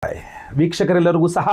Bye. ವೀಕ್ಷಕರೆಲ್ಲರಿಗೂ ಸಹ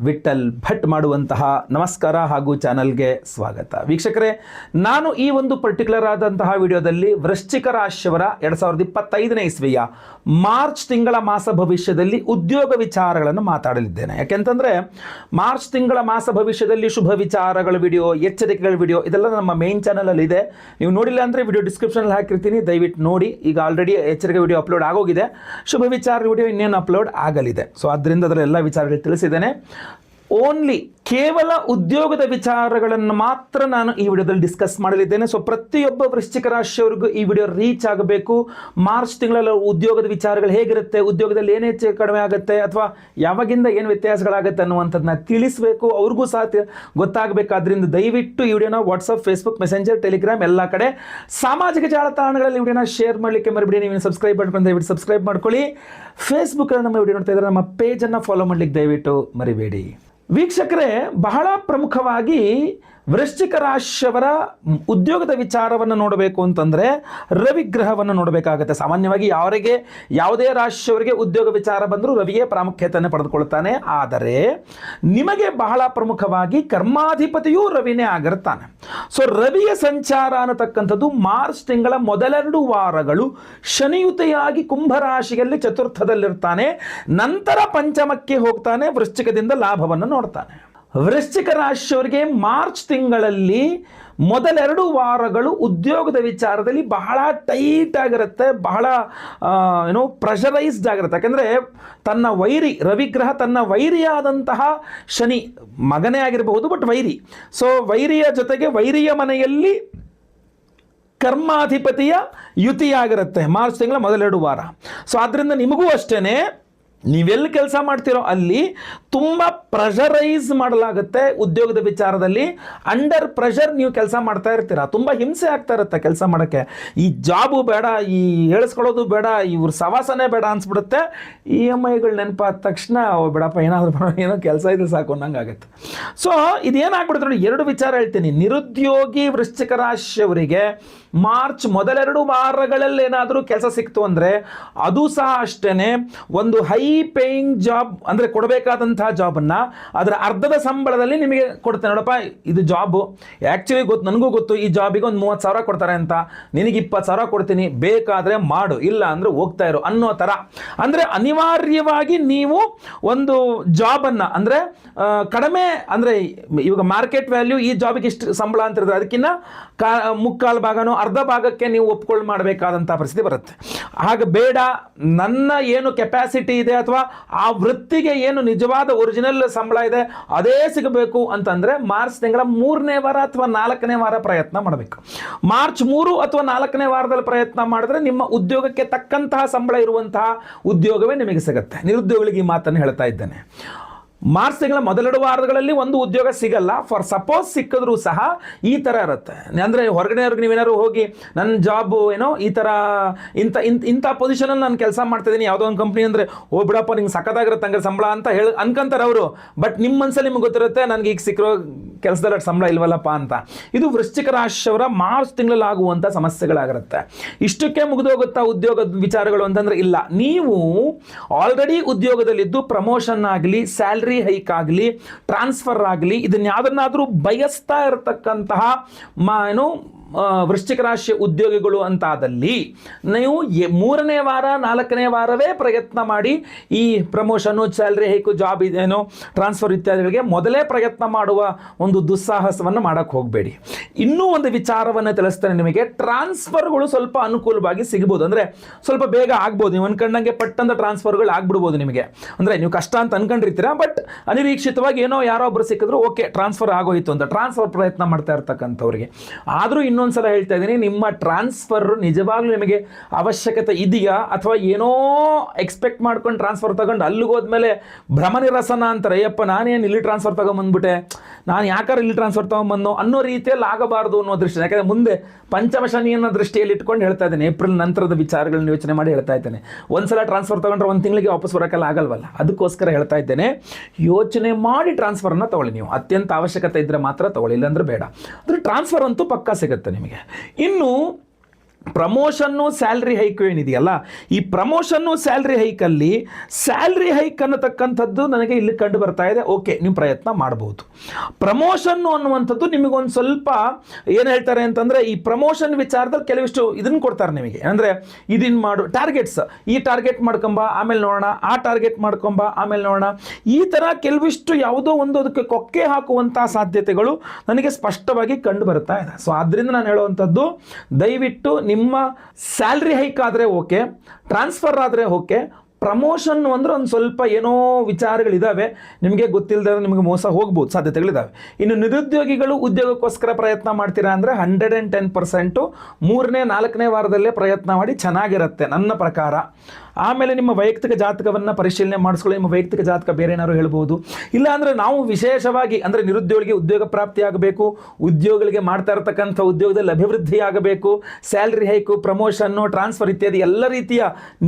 ವಿಠಲ್ ಭಟ್ ಮಾಡುವಂತಹ ನಮಸ್ಕಾರ ಹಾಗೂ ಚಾನಲ್ಗೆ ಸ್ವಾಗತ. ವೀಕ್ಷಕರೇ, ನಾನು ಈ ಒಂದು ಪರ್ಟಿಕ್ಯುಲರ್ ಆದಂತಹ ವಿಡಿಯೋದಲ್ಲಿ ವೃಶ್ಚಿಕ ರಾಶಿಯವರ ಎರಡು ಸಾವಿರದ ಇಪ್ಪತ್ತೈದನೇ ಇಸ್ವಿಯ ಮಾರ್ಚ್ ತಿಂಗಳ ಮಾಸ ಭವಿಷ್ಯದಲ್ಲಿ ಉದ್ಯೋಗ ವಿಚಾರಗಳನ್ನು ಮಾತಾಡಲಿದ್ದೇನೆ. ಯಾಕೆಂತಂದರೆ, ಮಾರ್ಚ್ ತಿಂಗಳ ಮಾಸ ಭವಿಷ್ಯದಲ್ಲಿ ಶುಭ ವಿಚಾರಗಳ ವಿಡಿಯೋ, ಎಚ್ಚರಿಕೆಗಳ ವಿಡಿಯೋ ಇದೆಲ್ಲ ನಮ್ಮ ಮೇನ್ ಚಾನಲಲ್ಲಿ ಇದೆ. ನೀವು ನೋಡಿಲ್ಲ ಅಂದರೆ ವಿಡಿಯೋ ಡಿಸ್ಕ್ರಿಪ್ಷನಲ್ಲಿ ಹಾಕಿರ್ತೀನಿ. ದಯವಿಟ್ಟು ನೋಡಿ. ಈಗ ಆಲ್ರೆಡಿ ಎಚ್ಚರಿಕೆ ವಿಡಿಯೋ ಅಪ್ಲೋಡ್ ಆಗೋಗಿದೆ. ಶುಭ ವಿಚಾರ ವಿಡಿಯೋ ಇನ್ನೇನು ಅಪ್ಲೋಡ್ ಆಗಲಿದೆ. ಸೊ ಅದರಿಂದ ಅದರ ಎಲ್ಲ ವಿಚಾರಗಳು ತಿಳಿಸಿದ್ದೇನೆ. ಓನ್ಲಿ ಕೇವಲ ಉದ್ಯೋಗದ ವಿಚಾರಗಳನ್ನು ಮಾತ್ರ ನಾನು ಈ ವಿಡಿಯೋದಲ್ಲಿ ಡಿಸ್ಕಸ್ ಮಾಡಲಿದ್ದೇನೆ. ಸೊ ಪ್ರತಿಯೊಬ್ಬ ವೃಶ್ಚಿಕ ರಾಶಿಯವರಿಗೂ ಈ ವಿಡಿಯೋ ರೀಚ್ ಆಗಬೇಕು. ಮಾರ್ಚ್ ತಿಂಗಳಲ್ಲಿ ಉದ್ಯೋಗದ ವಿಚಾರಗಳು ಹೇಗಿರುತ್ತೆ? ಉದ್ಯೋಗದಲ್ಲಿ ಏನು ಹೆಚ್ಚು ಕಡಿಮೆ ಆಗುತ್ತೆ? ಅಥವಾ ಯಾವಾಗಿಂದ ಏನು ವ್ಯತ್ಯಾಸಗಳಾಗುತ್ತೆ ಅನ್ನುವಂಥದ್ದನ್ನ ತಿಳಿಸಬೇಕು. ಅವ್ರಿಗೂ ಸಹ ಗೊತ್ತಾಗಬೇಕಾದ್ರಿಂದ ದಯವಿಟ್ಟು ಈ ವಿಡಿಯೋನ ವಾಟ್ಸಪ್ ಫೇಸ್ಬುಕ್ ಮೆಸೆಂಜರ್ ಟೆಲಿಗ್ರಾಮ್ ಎಲ್ಲ ಕಡೆ ಸಾಮಾಜಿಕ ಜಾಲತಾಣಗಳಲ್ಲಿ ವಿಡಿಯೋನ ಶೇರ್ ಮಾಡಲಿಕ್ಕೆ ಮರಿಬಿಡಿ. ನೀವು ಸಬ್ಸ್ಕ್ರೈಬ್ ಮಾಡ್ಕೊಂಡು ದಯವಿಟ್ಟು ಸಬ್ಸ್ಕ್ರೈಬ್ ಮಾಡ್ಕೊಳ್ಳಿ. ಫೇಸ್ಬುಕ್ಕಲ್ಲಿ ನಮ್ಮ ವಿಡಿಯೋ ನೋಡ್ತಾ ಇದ್ದಾರೆ ನಮ್ಮ ಪೇಜನ್ನು ಫಾಲೋ ಮಾಡ್ಲಿಕ್ಕೆ ದಯವಿಟ್ಟು ಮರಿಬೇಡಿ. ವೀಕ್ಷಕರೇ ಬಹಳ ಪ್ರಮುಖವಾಗಿ ವೃಶ್ಚಿಕ ರಾಶಿಯವರ ಉದ್ಯೋಗದ ವಿಚಾರವನ್ನು ನೋಡಬೇಕು ಅಂತಂದರೆ ರವಿಗ್ರಹವನ್ನು ನೋಡಬೇಕಾಗುತ್ತೆ. ಸಾಮಾನ್ಯವಾಗಿ ಯಾರಿಗೆ, ಯಾವುದೇ ರಾಶಿಯವರಿಗೆ ಉದ್ಯೋಗ ವಿಚಾರ ಬಂದರೂ ರವಿಯೇ ಪ್ರಾಮುಖ್ಯತೆಯನ್ನು ಪಡೆದುಕೊಳ್ತಾನೆ ಆದರೆ ನಿಮಗೆ ಬಹಳ ಪ್ರಮುಖವಾಗಿ ಕರ್ಮಾಧಿಪತಿಯೂ ರವಿನೇ ಆಗಿರ್ತಾನೆ. ಸೊ ರವಿಯ ಸಂಚಾರ ಅನ್ನತಕ್ಕಂಥದ್ದು ಮಾರ್ಚ್ ತಿಂಗಳ ಮೊದಲೆರಡು ವಾರಗಳು ಶನಿಯುತೆಯಾಗಿ ಕುಂಭರಾಶಿಯಲ್ಲಿ ಚತುರ್ಥದಲ್ಲಿರ್ತಾನೆ. ನಂತರ ಪಂಚಮಕ್ಕೆ ಹೋಗ್ತಾನೆ, ವೃಶ್ಚಿಕದಿಂದ ಲಾಭವನ್ನು ನೋಡ್ತಾನೆ. ವೃಶ್ಚಿಕ ರಾಶಿಯವರಿಗೆ ಮಾರ್ಚ್ ತಿಂಗಳಲ್ಲಿ ಮೊದಲೆರಡು ವಾರಗಳು ಉದ್ಯೋಗದ ವಿಚಾರದಲ್ಲಿ ಬಹಳ ಟೈಟ್ ಆಗಿರುತ್ತೆ, ಬಹಳ ಏನು ಪ್ರೆಷರೈಸ್ಡ್ ಆಗಿರುತ್ತೆ. ಯಾಕೆಂದರೆ ತನ್ನ ವೈರಿ ರವಿಗ್ರಹ ತನ್ನ ವೈರಿಯಾದಂತಹ ಶನಿ, ಮಗನೇ ಆಗಿರಬಹುದು ಬಟ್ ವೈರಿ. ಸೊ ವೈರಿಯ ಜೊತೆಗೆ ವೈರಿಯ ಮನೆಯಲ್ಲಿ ಕರ್ಮಾಧಿಪತಿಯ ಯುತಿಯಾಗಿರುತ್ತೆ ಮಾರ್ಚ್ ತಿಂಗಳ ಮೊದಲೆರಡು ವಾರ. ಸೊ ಆದ್ದರಿಂದ ನಿಮಗೂ ಅಷ್ಟೇ ನೀವೆಲ್ಲಿ ಕೆಲಸ ಮಾಡ್ತಿರೋ ಅಲ್ಲಿ ತುಂಬ ಪ್ರೆಷರೈಸ್ ಮಾಡಲಾಗುತ್ತೆ ಉದ್ಯೋಗದ ವಿಚಾರದಲ್ಲಿ. ಅಂಡರ್ ಪ್ರೆಷರ್ ನೀವು ಕೆಲಸ ಮಾಡ್ತಾ ಇರ್ತೀರ. ತುಂಬ ಹಿಂಸೆ ಆಗ್ತಾ ಇರುತ್ತೆ ಕೆಲಸ ಮಾಡೋಕ್ಕೆ. ಈ ಜಾಬು ಬೇಡ, ಈ ಹೇಳಿಸ್ಕೊಳ್ಳೋದು ಬೇಡ ಇವ್ರ ಸವಾಸನೇ ಬೇಡ ಅನ್ಸ್ಬಿಡುತ್ತೆ. ಇ ಎಂ ಐಗಳು ನೆನಪಾದ ತಕ್ಷಣ ಬಿಡಪ್ಪ, ಏನಾದರೂ ಏನೋ ಕೆಲಸ ಇದೆ ಸಾಕು ಆಗುತ್ತೆ ಸೊ ಇದೇನಾಗ್ಬಿಡುತ್ತೆ ನೋಡಿ, ಎರಡು ವಿಚಾರ ಹೇಳ್ತೀನಿ. ನಿರುದ್ಯೋಗಿ ವೃಶ್ಚಿಕ ರಾಶಿಯವರಿಗೆ ಮಾರ್ಚ್ ಮೊದಲೆರಡು ವಾರಗಳಲ್ಲಿ ಏನಾದರೂ ಕೆಲಸ ಸಿಕ್ತು ಅಂದರೆ, ಅದು ಸಹ ಅಷ್ಟೇ ಒಂದು ಹೈ ಪೇಯಿಂಗ್ ಜಾಬ್ ಅಂದರೆ ಕೊಡಬೇಕಾದಂತಹ ಜಾಬನ್ನು ಅದರ ಅರ್ಧದ ಸಂಬಳದಲ್ಲಿ ನಿಮಗೆ ಕೊಡ್ತೇನೆ ನೋಡಪ್ಪ, ಇದು ಜಾಬು. ಆ್ಯಕ್ಚುಲಿ ಗೊತ್ತು, ನನಗೂ ಗೊತ್ತು, ಈ ಜಾಬಿಗೆ ಒಂದು ಮೂವತ್ತು ಸಾವಿರ ಕೊಡ್ತಾರೆ ಅಂತ. ನಿನಗೆ ಇಪ್ಪತ್ತು ಸಾವಿರ ಕೊಡ್ತೀನಿ, ಬೇಕಾದರೆ ಮಾಡು, ಇಲ್ಲ ಅಂದರೆ ಹೋಗ್ತಾ ಇರು ಅನ್ನೋ ಥರ. ಅಂದರೆ ಅನಿವಾರ್ಯವಾಗಿ ನೀವು ಒಂದು ಜಾಬನ್ನು ಅಂದರೆ ಕಡಿಮೆ ಅಂದರೆ ಇವಾಗ ಮಾರ್ಕೆಟ್ ವ್ಯಾಲ್ಯೂ ಈ ಜಾಬಿಗೆ ಇಷ್ಟು ಸಂಬಳ ಅಂತ ಇರ್ತದೆ ಅದಕ್ಕಿಂತ ಕಾ, ಮುಕ್ಕಾಲು ಭಾಗನೋ ಅರ್ಧ ಭಾಗಕ್ಕೆ ನೀವು ಒಪ್ಕೊಳ್ಳಿ ಮಾಡಬೇಕಾದಂಥ ಪರಿಸ್ಥಿತಿ ಬರುತ್ತೆ. ಹಾಗೆ ಬೇಡ, ನನ್ನ ಏನು ಕೆಪಾಸಿಟಿ ಇದೆ ಅಥವಾ ಆ ವೃತ್ತಿಗೆ ಏನು ನಿಜವಾದ ಒರಿಜಿನಲ್ ಸಂಬಳ ಇದೆ, ಅದೇ ಸಿಗಬೇಕು ಅಂತಂದರೆ ಮಾರ್ಚ್ ತಿಂಗಳ ಮೂರನೇ ವಾರ ಅಥವಾ ನಾಲ್ಕನೇ ವಾರ ಪ್ರಯತ್ನ ಮಾಡಬೇಕು. ಮಾರ್ಚ್ ಮೂರು ಅಥವಾ ನಾಲ್ಕನೇ ವಾರದಲ್ಲಿ ಪ್ರಯತ್ನ ಮಾಡಿದ್ರೆ ನಿಮ್ಮ ಉದ್ಯೋಗಕ್ಕೆ ತಕ್ಕಂತಹ ಸಂಬಳ ಇರುವಂತಹ ಉದ್ಯೋಗವೇ ನಿಮಗೆ ಸಿಗುತ್ತೆ. ನಿರುದ್ಯೋಗಿಗಳಿಗೆ ಈ ಮಾತನ್ನು ಹೇಳ್ತಾ ಇದ್ದೇನೆ. ಮಾರ್ಚ್ ತಿಂಗಳ ಮೊದಲೆರಡು ವಾರಗಳಲ್ಲಿ ಒಂದು ಉದ್ಯೋಗ ಸಿಗಲ್ಲ. ಫಾರ್ ಸಪೋಸ್ ಸಿಕ್ಕಿದ್ರೂ ಸಹ ಈ ಥರ ಇರುತ್ತೆ. ಅಂದರೆ ಹೊರಗಡೆಯವ್ರಿಗೆ ನೀವೇನಾದ್ರು ಹೋಗಿ ನನ್ನ ಜಾಬು ಏನೋ ಈ ಥರ ಇಂಥ ಇಂಥ ಇಂಥ ಪೊಸಿಷನಲ್ಲಿ ನಾನು ಕೆಲಸ ಮಾಡ್ತಿದ್ದೀನಿ ಯಾವುದೋ ಒಂದು ಕಂಪ್ನಿ ಅಂದರೆ, ಓ ಬಿಡಪ್ಪ, ನಿಂಗೆ ಸಖತ್ತಾಗಿರುತ್ತೆ ಹಂಗೆ ಸಂಬಳ ಅಂತ ಹೇಳಿ ಅನ್ಕೊಂತಾರೆ ಅವರು. ಬಟ್ ನಿಮ್ಮ ಮನಸ್ಸಲ್ಲಿ ನಿಮ್ಗೆ ಗೊತ್ತಿರುತ್ತೆ, ನನಗೆ ಈಗ ಸಿಕ್ಕಿರೋ ಕೆಲಸದಲ್ಲಿ ಸಂಬಳ ಇಲ್ವಲ್ಲಪ್ಪ ಅಂತ. ಇದು ವೃಶ್ಚಿಕ ರಾಶಿಯವರ ಮಾರ್ಚ್ ತಿಂಗಳಲ್ಲಿ ಆಗುವಂಥ ಸಮಸ್ಯೆಗಳಾಗಿರುತ್ತೆ. ಇಷ್ಟಕ್ಕೆ ಮುಗಿದೋಗುತ್ತಾ ಉದ್ಯೋಗದ ವಿಚಾರಗಳು ಅಂತಂದ್ರೆ ಇಲ್ಲ. ನೀವು ಆಲ್ರೆಡಿ ಉದ್ಯೋಗದಲ್ಲಿದ್ದು ಪ್ರಮೋಷನ್ ಆಗಲಿ ಸ್ಯಾಲ್ರಿ ಹೈಕ್ ಆಗಲಿ ಟ್ರಾನ್ಸ್ಫರ್ ಆಗಲಿ ಇದನ್ನ ಯಾವುದನ್ನಾದರೂ ಬಯಸ್ತಾ ಇರತಕ್ಕಂತಹ ಮಾ ಏನು ವೃಶ್ಚಿಕ ರಾಶಿಯ ಉದ್ಯೋಗಿಗಳು ಅಂತಾದಲ್ಲಿ ನೀವು ಮೂರನೇ ವಾರ, ನಾಲ್ಕನೇ ವಾರವೇ ಪ್ರಯತ್ನ ಮಾಡಿ ಈ ಪ್ರಮೋಷನು ಸ್ಯಾಲ್ರಿ ಹೈಕು ಜಾಬ್ ಇದೇನೋ ಟ್ರಾನ್ಸ್ಫರ್ ಇತ್ಯಾದಿಗಳಿಗೆ ಮೊದಲೇ ಪ್ರಯತ್ನ ಮಾಡುವ ಒಂದು ದುಸ್ಸಾಹಸವನ್ನು ಮಾಡೋಕ್ಕೆ ಹೋಗಬೇಡಿ. ಇನ್ನೂ ಒಂದು ವಿಚಾರವನ್ನು ತಿಳಿಸ್ತೇನೆ ನಿಮಗೆ. ಟ್ರಾನ್ಸ್ಫರ್ಗಳು ಸ್ವಲ್ಪ ಅನುಕೂಲವಾಗಿ ಸಿಗ್ಬೋದು. ಅಂದರೆ ಸ್ವಲ್ಪ ಬೇಗ ಆಗ್ಬೋದು. ನೀವು ಅನ್ಕೊಂಡಂಗೆ ಪಟ್ಟಂತ ಟ್ರಾನ್ಸ್ಫರ್ಗಳು ಆಗ್ಬಿಡ್ಬೋದು ನಿಮಗೆ. ಅಂದರೆ ನೀವು ಕಷ್ಟ ಅಂತ ಅನ್ಕೊಂಡಿರ್ತೀರ ಬಟ್ ಅನಿರೀಕ್ಷಿತವಾಗಿ ಏನೋ ಯಾರೋ ಒಬ್ಬರು ಸಿಕ್ಕಿದ್ರು ಓಕೆ ಟ್ರಾನ್ಸ್ಫರ್ ಆಗೋಯಿತು ಅಂತ. ಟ್ರಾನ್ಸ್ಫರ್ ಪ್ರಯತ್ನ ಮಾಡ್ತಾ ಇರ್ತಕ್ಕಂಥವ್ರಿಗೆ. ಆದರೂ ಇನ್ನೊಂದ್ಸಲ ಹೇಳ್ತಾ ಇದ್ದೀನಿ, ನಿಮ್ಮ ಟ್ರಾನ್ಸ್ಫರ್ ನಿಜವಾಗ್ಲೂ ನಿಮಗೆ ಅವಶ್ಯಕತೆ ಇದೆಯಾ? ಅಥವಾ ಏನೋ ಎಕ್ಸ್ಪೆಕ್ಟ್ ಮಾಡ್ಕೊಂಡು ಟ್ರಾನ್ಸ್ಫರ್ ತಗೊಂಡು ಅಲ್ಲಿಗೆ ಹೋದ್ಮೇಲೆ ಭ್ರಮ ನಿರಸನ ಅಂತಾರೆ ಅಯ್ಯಪ್ಪ ನಾನೇನು ಇಲ್ಲಿ ಟ್ರಾನ್ಸ್ಫರ್ ತಗೊಂಬಂದ್ಬಿಟ್ಟೆ? ನಾನು ಯಾಕಾರ ಇಲ್ಲಿ ಟ್ರಾನ್ಸ್ಫರ್ ತಗೊಂಬಂದು ಅನ್ನೋ ರೀತಿಯಲ್ಲಿ ಆಗಬಾರ್ದು ಅನ್ನೋ ದೃಷ್ಟಿ. ಯಾಕಂದರೆ ಮುಂದೆ ಪಂಚಮ ಶನಿಯನ್ನ ದೃಷ್ಟಿಯಲ್ಲಿ ಇಟ್ಕೊಂಡು ಹೇಳ್ತಾ ಇದ್ದೀನಿ, ಏಪ್ರಿಲ್ ನಂತರದ ವಿಚಾರಗಳನ್ನ ಯೋಚನೆ ಮಾಡಿ ಹೇಳ್ತಾ ಇದ್ದೇನೆ. ಒಂದ್ಸಲ ಟ್ರಾನ್ಸ್ಫರ್ ತಗೊಂಡ್ರೆ ಒಂದು ತಿಂಗಳಿಗೆ ವಾಪಸ್ ಬರೋಕ್ಕೆಲ್ಲ ಆಗಲ್ವಲ್ಲ? ಅದಕ್ಕೋಸ್ಕರ ಹೇಳ್ತಾ ಇದ್ದೇನೆ, ಯೋಚನೆ ಮಾಡಿ ಟ್ರಾನ್ಸ್ಫರ್ನ ತಗೊಳ್ಳಿ ನೀವು. ಅತ್ಯಂತ ಅವಶ್ಯಕತೆ ಇದ್ದರೆ ಮಾತ್ರ ತಗೊಳ್ಳಿ, ಇಲ್ಲಾಂದ್ರೆ ಬೇಡ. ಅಂದರೆ ಟ್ರಾನ್ಸ್ಫರ್ ಅಂತೂ ಪಕ್ಕಾ ಸಿಗುತ್ತೆ. ನಿಮಗೆ. ಇನ್ನು ಪ್ರಮೋಷನ್ನು ಸ್ಯಾಲ್ರಿ ಹೈಕ್ ಏನಿದೆಯಲ್ಲ, ಈ ಪ್ರಮೋಷನ್ನು ಸ್ಯಾಲ್ರಿ ಹೈಕಲ್ಲಿ ಸ್ಯಾಲ್ರಿ ಹೈಕ್ ಅನ್ನತಕ್ಕಂಥದ್ದು ನನಗೆ ಇಲ್ಲಿ ಕಂಡು ಬರ್ತಾ ಇದೆ. ಓಕೆ, ನೀವು ಪ್ರಯತ್ನ ಮಾಡ್ಬೋದು. ಪ್ರಮೋಷನ್ನು ಅನ್ನುವಂಥದ್ದು ನಿಮಗೊಂದು ಸ್ವಲ್ಪ ಏನು ಹೇಳ್ತಾರೆ ಅಂತಂದರೆ, ಈ ಪ್ರಮೋಷನ್ ವಿಚಾರದಲ್ಲಿ ಕೆಲವಿಷ್ಟು ಇದನ್ನು ಕೊಡ್ತಾರೆ ನಿಮಗೆ. ಅಂದರೆ ಇದನ್ನು ಮಾಡು ಟಾರ್ಗೆಟ್ಸ್ ಈ ಟಾರ್ಗೆಟ್ ಮಾಡ್ಕೊಂಬ, ಆಮೇಲೆ ನೋಡೋಣ, ಆ ಟಾರ್ಗೆಟ್ ಮಾಡ್ಕೊಂಬ, ಆಮೇಲೆ ನೋಡೋಣ. ಈ ಥರ ಕೆಲವಿಷ್ಟು ಯಾವುದೋ ಒಂದು ಅದಕ್ಕೆ ಕೊಕ್ಕೆ ಹಾಕುವಂಥ ಸಾಧ್ಯತೆಗಳು ನನಗೆ ಸ್ಪಷ್ಟವಾಗಿ ಕಂಡು ಬರ್ತಾ ಇದೆ. ಸೊ ಆದ್ದರಿಂದ ನಾನು ಹೇಳುವಂಥದ್ದು, ದಯವಿಟ್ಟು ನಿಮ್ಮ ಸ್ಯಾಲ್ರಿ ಹೈಕ್ ಆದರೆ ಓಕೆ, ಟ್ರಾನ್ಸ್ಫರ್ ಆದರೆ ಓಕೆ, ಪ್ರಮೋಷನ್ ಅಂದ್ರೆ ಒಂದು ಸ್ವಲ್ಪ ಏನೋ ವಿಚಾರಗಳಿದ್ದಾವೆ ನಿಮಗೆ ಗೊತ್ತಿಲ್ಲದೆ ನಿಮಗೆ ಮೋಸ ಹೋಗ್ಬೋದು ಸಾಧ್ಯತೆಗಳಿದ್ದಾವೆ ಇನ್ನು ನಿರುದ್ಯೋಗಿಗಳು ಉದ್ಯೋಗಕ್ಕೋಸ್ಕರ ಪ್ರಯತ್ನ ಮಾಡ್ತೀರಾ ಅಂದರೆ ಹಂಡ್ರೆಡ್ ಆ್ಯಂಡ್ ಟೆನ್ ಪರ್ಸೆಂಟು ಮೂರನೇ ನಾಲ್ಕನೇ ವಾರದಲ್ಲೇ ಪ್ರಯತ್ನ ಮಾಡಿ ಚೆನ್ನಾಗಿರುತ್ತೆ, ನನ್ನ ಪ್ರಕಾರ. ಆಮೇಲೆ ನಿಮ್ಮ ವೈಯಕ್ತಿಕ ಜಾತಕವನ್ನು ಪರಿಶೀಲನೆ ಮಾಡಿಸ್ಕೊಳ್ಳಿ, ನಿಮ್ಮ ವೈಯಕ್ತಿಕ ಜಾತಕ ಬೇರೆ ಏನಾದ್ರು ಹೇಳ್ಬೋದು. ಇಲ್ಲ ಅಂದರೆ ನಾವು ವಿಶೇಷವಾಗಿ ಅಂದರೆ ನಿರುದ್ಯೋಗಿಗೆ ಉದ್ಯೋಗ ಪ್ರಾಪ್ತಿ ಆಗಬೇಕು, ಉದ್ಯೋಗಗಳಿಗೆ ಮಾಡ್ತಾ ಇರತಕ್ಕಂಥ ಉದ್ಯೋಗದಲ್ಲಿ ಅಭಿವೃದ್ಧಿ ಆಗಬೇಕು, ಸ್ಯಾಲ್ರಿ ಹೈಕು, ಪ್ರಮೋಷನ್ನು, ಟ್ರಾನ್ಸ್ಫರ್ ಇತ್ಯಾದಿ ಎಲ್ಲ ರೀತಿಯ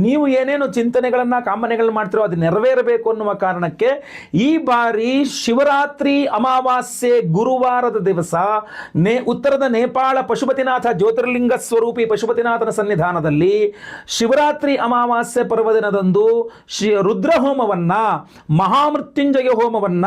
ನೀವು ಏನೇನು ಚಿಂತನೆಗಳನ್ನು, ಕಾಮನೆಗಳನ್ನು ಮಾಡ್ತಿರೋ ಅದು ನೆರವೇರಬೇಕು ಅನ್ನುವ ಕಾರಣಕ್ಕೆ ಈ ಬಾರಿ ಶಿವರಾತ್ರಿ ಅಮಾವಾಸ್ಯೆ ಗುರುವಾರದ ದಿವಸ ನೇ ಉತ್ತರದ ನೇಪಾಳ ಪಶುಪತಿನಾಥ ಜ್ಯೋತಿರ್ಲಿಂಗ ಸ್ವರೂಪಿ ಪಶುಪತಿನಾಥನ ಸನ್ನಿಧಾನದಲ್ಲಿ ಶಿವರಾತ್ರಿ ಅಮಾವಾಸ್ಯೆ ಪರ್ವದಿನದಂದು ಶ್ರೀ ರುದ್ರ ಹೋಮವನ್ನ ಮಹಾಮೃತ್ಯುಂಜಯ ಹೋಮವನ್ನ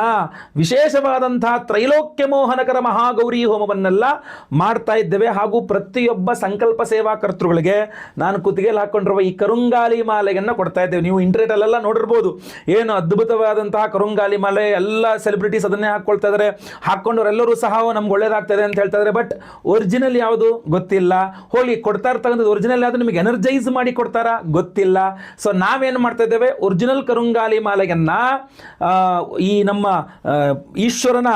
ವಿಶೇಷವಾದಂತಹ ತ್ರೈಲೋಕ್ಯ ಮೋಹನಕರ ಮಹಾಗೌರಿ ಹೋಮವನ್ನೆಲ್ಲ ಮಾಡ್ತಾ ಇದ್ದೇವೆ. ಹಾಗೂ ಪ್ರತಿಯೊಬ್ಬ ಸಂಕಲ್ಪ ಸೇವಾ ಕರ್ತೃಗಳಿಗೆ ನಾನು ಕುತ್ತಿಗೆಯಲ್ಲಿ ಹಾಕೊಂಡಿರುವ ಈ ಕರುಂಗಾಲಿ ಮಾಲೆಯನ್ನು ಕೊಡ್ತಾ ಇದ್ದೇವೆ. ನೀವು ಇಂಟರ್ನೆಟಲ್ಲೆಲ್ಲ ನೋಡಿರ್ಬೋದು. ಏನು ಅದ್ಭುತವಾದಂತಹ ಕರುಂಗಾಲಿ ಮಾಲೆ ಎಲ್ಲ ಸೆಲೆಬ್ರಿಟೀಸ್ ಅದನ್ನೇ ಹಾಕ್ಕೊಳ್ತಾ ಇದ್ದಾರೆ. ಹಾಕ್ಕೊಂಡವರೆಲ್ಲರೂ ಸಹ ನಮ್ಗೆ ಒಳ್ಳೇದಾಗ್ತದೆ ಅಂತ ಹೇಳ್ತಾ ಇದ್ದಾರೆ. ಬಟ್ ಒರಿಜಿನಲ್ ಯಾವುದು? ಗೊತ್ತಿಲ್ಲ. ಹೋಗಿ ಕೊಡ್ತಾ ಇರ್ತಕ್ಕಂಥದ್ದು ಒರಿಜಿನಲ್ ಯಾವುದು ನಿಮಗೆ ಎನರ್ಜೈಸ್ ಮಾಡಿ ಕೊಡ್ತಾರಾ? ಗೊತ್ತಿಲ್ಲ. ಸೊ ನಾವೇನು ಮಾಡ್ತಾ ಇದ್ದೇವೆ? ಒರಿಜಿನಲ್ ಕರುಂಗಾಲಿ ಮಾಲೆಯನ್ನ ಈ ನಮ್ಮ ಈಶ್ವರನ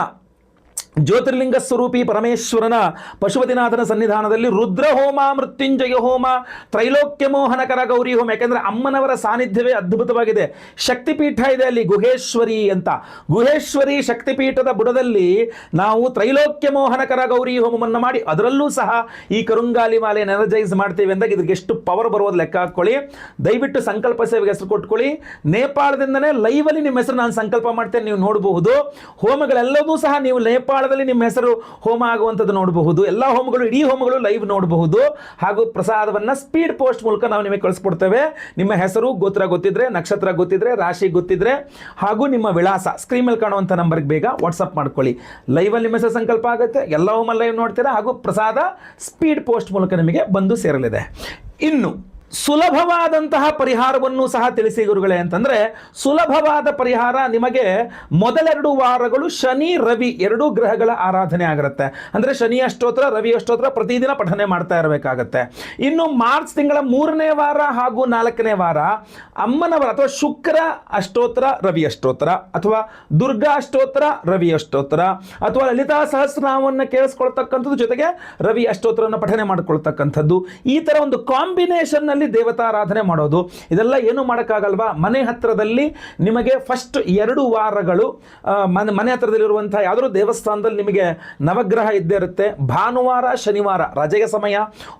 ಜ್ಯೋತಿರ್ಲಿಂಗ ಸ್ವರೂಪಿ ಪರಮೇಶ್ವರನ ಪಶುಪತಿನಾಥನ ಸನ್ನಿಧಾನದಲ್ಲಿ ರುದ್ರ ಹೋಮ, ಮೃತ್ಯುಂಜಯ ಹೋಮ, ತ್ರೈಲೋಕ್ಯ ಮೋಹನಕರ ಗೌರಿ ಹೋಮ. ಯಾಕೆಂದ್ರೆ ಅಮ್ಮನವರ ಸಾನ್ನಿಧ್ಯವೇ ಅದ್ಭುತವಾಗಿದೆ. ಶಕ್ತಿಪೀಠ ಇದೆ ಅಲ್ಲಿ ಗುಹೇಶ್ವರಿ ಅಂತ. ಗುಹೇಶ್ವರಿ ಶಕ್ತಿಪೀಠದ ಬುಡದಲ್ಲಿ ನಾವು ತ್ರೈಲೋಕ್ಯ ಮೋಹನಕರ ಗೌರಿ ಹೋಮವನ್ನು ಮಾಡಿ ಅದರಲ್ಲೂ ಸಹ ಈ ಕರುಂಗಾಲಿ ಮಾಲೆ ಎನರ್ಜೈಸ್ ಮಾಡ್ತೀವಿ ಅಂದಾಗ ಇದಕ್ಕೆ ಎಷ್ಟು ಪವರ್ ಬರೋದು ಲೆಕ್ಕ ಹಾಕ್ಕೊಳ್ಳಿ. ದಯವಿಟ್ಟು ಸಂಕಲ್ಪ ಸೇವೆಗೆ ಹೆಸರು ಕೊಟ್ಕೊಳ್ಳಿ. ನೇಪಾಳದಿಂದನೇ ಲೈವಲ್ಲಿ ನಿಮ್ಮ ಹೆಸರು ನಾನು ಸಂಕಲ್ಪ ಮಾಡ್ತೇನೆ, ನೀವು ನೋಡಬಹುದು. ಹೋಮಗಳೆಲ್ಲವೂ ಸಹ ನೀವು ನೇಪಾಳದಲ್ಲಿ ನಿಮ್ಮ ಹೆಸರು ಹೋಮ ಆಗುವಂಥದ್ದು ನೋಡಬಹುದು. ಎಲ್ಲ ಹೋಮಗಳು, ಇಡೀ ಹೋಮಗಳು ಲೈವ್ ನೋಡಬಹುದು. ಹಾಗೂ ಪ್ರಸಾದವನ್ನು ಸ್ಪೀಡ್ ಪೋಸ್ಟ್ ಮೂಲಕ ನಾವು ನಿಮಗೆ ಕಳಿಸ್ಕೊಡ್ತೇವೆ. ನಿಮ್ಮ ಹೆಸರು ಗೋತ್ರ ಗೊತ್ತಿದ್ರೆ, ನಕ್ಷತ್ರ ಗೊತ್ತಿದ್ರೆ, ರಾಶಿ ಗೊತ್ತಿದ್ರೆ, ಹಾಗೂ ನಿಮ್ಮ ವಿಳಾಸ ಸ್ಕ್ರೀನ್ ಮೇಲೆ ಕಾಣುವಂಥ ನಂಬರ್ಗೆ ಬೇಗ ವಾಟ್ಸಪ್ ಮಾಡ್ಕೊಳ್ಳಿ. ಲೈವಲ್ಲಿ ನಿಮ್ಮ ಹೆಸರು ಸಂಕಲ್ಪ ಆಗುತ್ತೆ. ಎಲ್ಲ ಹೋಮ ಲೈವ್ ನೋಡ್ತೀರಾ? ಹಾಗೂ ಪ್ರಸಾದ ಸ್ಪೀಡ್ ಪೋಸ್ಟ್ ಮೂಲಕ ನಿಮಗೆ ಬಂದು ಸೇರಲಿದೆ. ಇನ್ನು ಸುಲಭವಾದಂತಹ ಪರಿಹಾರವನ್ನು ಸಹ ತಿಳಿಸಿ ಗುರುಗಳೇ ಅಂತಂದ್ರೆ ಸುಲಭವಾದ ಪರಿಹಾರ ನಿಮಗೆ ಮೊದಲೆರಡು ವಾರಗಳು ಶನಿ, ರವಿ ಎರಡೂ ಗ್ರಹಗಳ ಆರಾಧನೆ ಆಗಿರುತ್ತೆ. ಅಂದ್ರೆ ಶನಿ ಅಷ್ಟೋತ್ರ, ರವಿ ಅಷ್ಟೋತ್ರ ಪ್ರತಿದಿನ ಪಠನೆ ಮಾಡ್ತಾ ಇರಬೇಕಾಗತ್ತೆ. ಇನ್ನು ಮಾರ್ಚ್ ತಿಂಗಳ ಮೂರನೇ ವಾರ ಹಾಗೂ ನಾಲ್ಕನೇ ವಾರ ಅಮ್ಮನವರ ಅಥವಾ ಶುಕ್ರ ಅಷ್ಟೋತ್ರ, ರವಿ ಅಷ್ಟೋತ್ರ, ಅಥವಾ ದುರ್ಗಾ ಅಷ್ಟೋತ್ರ, ರವಿ ಅಷ್ಟೋತ್ರ, ಅಥವಾ ಲಲಿತಾ ಸಹಸ್ರನಾಮವನ್ನು ಕೇಳಿಸ್ಕೊಳ್ತಕ್ಕಂಥದ್ದು ಜೊತೆಗೆ ರವಿ ಅಷ್ಟೋತ್ರವನ್ನು ಪಠನೆ ಮಾಡಿಕೊಳ್ತಕ್ಕಂಥದ್ದು. ಈ ಥರ ಒಂದು ಕಾಂಬಿನೇಷನ್ ನಲ್ಲಿ ದೇವತಾರಾಧನೆ ಮಾಡೋದು, ಇದೆಲ್ಲ ಏನು ಮಾಡೋಕ್ಕಾಗಲ್ವಾ? ಮನೆ ಹತ್ರದಲ್ಲಿ ನಿಮಗೆ ಫಸ್ಟ್ ಎರಡು ವಾರಗಳು ಮನೆ ಮನೆ ಹತ್ರದಲ್ಲಿರುವಂತಹ ಯಾವುದಾದ್ರು ದೇವಸ್ಥಾನದಲ್ಲಿ ನಿಮಗೆ ನವಗ್ರಹ ಇದ್ದೇ ಇರುತ್ತೆ. ಭಾನುವಾರ, ಶನಿವಾರ ರಜೆಯ ಸಮಯ.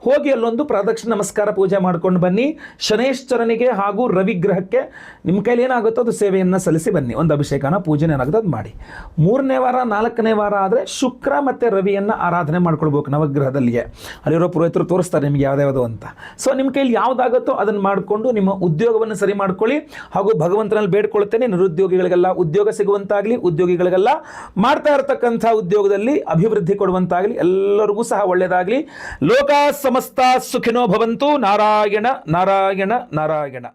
ಹೋಗಿ ಅಲ್ಲೊಂದು ಪ್ರದಕ್ಷಿಣ ನಮಸ್ಕಾರ ಪೂಜೆ ಮಾಡ್ಕೊಂಡು ಬನ್ನಿ. ಶನೇಶ್ವರನಿಗೆ ಹಾಗೂ ರವಿಗ್ರಹಕ್ಕೆ ನಿಮ್ಮ ಕೈಲಿ ಏನಾಗುತ್ತೋ ಅದು ಸೇವೆಯನ್ನು ಸಲ್ಲಿಸಿ ಬನ್ನಿ. ಒಂದು ಅಭಿಷೇಕನ ಪೂಜೆ ಏನಾಗುತ್ತೆ ಅದು ಮಾಡಿ. ಮೂರನೇ ವಾರ, ನಾಲ್ಕನೇ ವಾರ ಆದರೆ ಶುಕ್ರ ಮತ್ತು ರವಿಯನ್ನು ಆರಾಧನೆ ಮಾಡ್ಕೊಳ್ಬೇಕು ನವಗ್ರಹದಲ್ಲಿಯೇ. ಅಲ್ಲಿರೋ ಪುರೋಹಿತರು ತೋರಿಸ್ತಾರೆ ನಿಮ್ಗೆ ಯಾವ್ದ್ಯಾವುದು ಅಂತ. ಸೊ ನಿಮ್ಮ ಕೈಲಿ ಯಾವುದಾಗುತ್ತೋ ಅದನ್ನು ಮಾಡಿಕೊಂಡು ನಿಮ್ಮ ಉದ್ಯೋಗವನ್ನು ಸರಿ ಮಾಡ್ಕೊಳ್ಳಿ ಹಾಗೂ ಭಗವಂತನಲ್ಲಿ ಬೇಡ್ಕೊಳ್ತೇನೆ. ನಿರುದ್ಯೋಗಿಗಳಿಗೆಲ್ಲ ಉದ್ಯೋಗ ಸಿಗುವಂತಾಗಲಿ, ಉದ್ಯೋಗಿಗಳಿಗೆಲ್ಲ ಮಾಡ್ತಾ ಇರತಕ್ಕಂಥ ಉದ್ಯೋಗದಲ್ಲಿ ಅಭಿವೃದ್ಧಿ ಕೊಡುವಂತಾಗಲಿ, ಎಲ್ಲರಿಗೂ ಸಹ ಒಳ್ಳೆಯದಾಗಲಿ ಲೋಕ ಸಮಸ್ತ ಸುಖಿನೋ ಭವಂತು. ನಾರಾಯಣ ನಾರಾಯಣ ನಾರಾಯಣ.